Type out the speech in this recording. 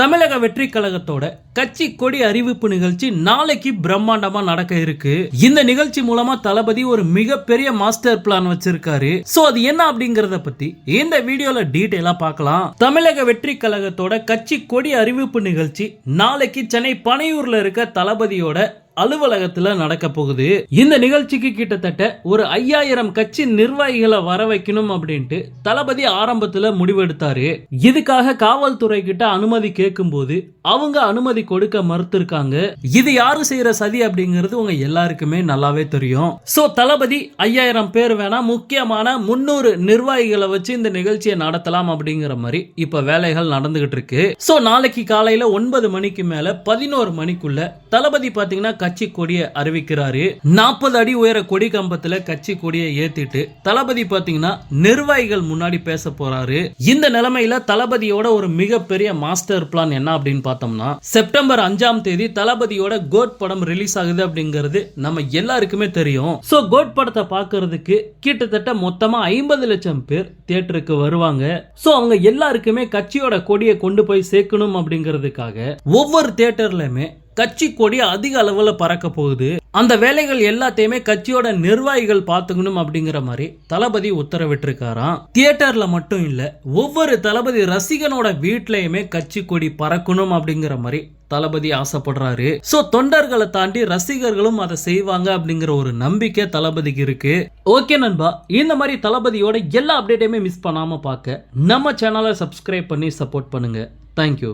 தமிழக வெற்றி கழகத்தோட கட்சி கொடி அறிவிப்பு நிகழ்ச்சி நாளைக்கு பிரம்மாண்டமா நடக்க இருக்கு. இந்த நிகழ்ச்சி மூலமா தளபதி ஒரு மிகப்பெரிய மாஸ்டர் பிளான் வச்சிருக்காரு. சோ அது என்ன அப்படிங்கறத பத்தி இந்த வீடியோல டீடைலா பார்க்கலாம். தமிழக வெற்றி கழகத்தோட கட்சி கொடி அறிவிப்பு நிகழ்ச்சி நாளைக்கு சென்னை பனையூர்ல இருக்க தளபதியோட அலுவலகத்துல நடக்க போகுது. இந்த நிகழ்ச்சிக்கு கிட்டத்தட்ட ஒரு ஐயாயிரம் கட்சி நிர்வாகிகளை வர வைக்கணும் அப்படின்ட்டு தளபதி ஆரம்பத்துல முடிவெடுத்தாரு. இதுக்காக காவல்துறை கிட்ட அனுமதி கேட்கும் போது அவங்க அனுமதி கொடுக்க மறுத்திருக்காங்க. இது யாரு செய்யற சதி அப்படிங்கிறது உங்க எல்லாருக்குமே நல்லாவே தெரியும். சோ தளபதி ஐயாயிரம் பேர் வேணா முக்கியமான முன்னூறு நிர்வாகிகளை வச்சு இந்த நிகழ்ச்சியை நடத்தலாம் அப்படிங்கிற மாதிரி இப்ப வேலைகள் நடந்துகிட்டு இருக்கு. சோ நாளைக்கு காலையில ஒன்பது மணிக்கு மேல பதினோரு மணிக்குள்ள தளபதி பாத்தீங்கன்னா கட்சி கொடியை அறிவிக்கிறாரு. நாற்பது அடி உயர கொடி கம்பத்துல கட்சி கொடியை ஏத்திட்டு தளபதி பாத்தீங்கன்னா நிர்வாகிகள் முன்னாடி பேச போறாரு. இந்த நிலைமையில தளபதியோட ஒரு மிகப்பெரிய மாஸ்டர் பிளான் என்ன அப்படின்னு பார்த்தோம்னா செப்டம்பர் அஞ்சாம் தேதி தளபதியோட கோட் படம் ரிலீஸ் ஆகுது அப்படிங்கிறது நம்ம எல்லாருக்குமே தெரியும். சோ கோட் படத்தை பாக்குறதுக்கு கிட்டத்தட்ட மொத்தமா ஐம்பது லட்சம் பேர் தியேட்டருக்கு வருவாங்க. சோ அவங்க எல்லாருக்குமே கட்சியோட கொடியை கொண்டு போய் சேர்க்கணும் அப்படிங்கிறதுக்காக ஒவ்வொரு தியேட்டர்லயுமே கட்சி கொடி அதிக அளவில் பறக்க போகுது. அந்த வேலைகள் எல்லாத்தையுமே கட்சியோட நிர்வாகிகள் பார்த்துக்கணும் அப்படிங்கிற மாதிரி தளபதி உத்தரவிட்டிருக்காராம். தியேட்டர்ல மட்டும் இல்லை ஒவ்வொரு தளபதி ரசிகனோட வீட்லயுமே கட்சி கொடி பறக்கணும் அப்படிங்கிற மாதிரி தளபதி ஆசைப்படுறாரு. சோ தொண்டர்களை தாண்டி ரசிகர்களும் அதை செய்வாங்க அப்படிங்கிற ஒரு நம்பிக்கை தளபதிக்கு இருக்கு. ஓகே நண்பா. இந்த மாதிரி தளபதியோட எல்லா அப்டேட்டையுமே மிஸ் பண்ணாம பார்க்க நம்ம சேனலை சப்ஸ்கிரைப் பண்ணி சப்போர்ட் பண்ணுங்க. தேங்க்யூ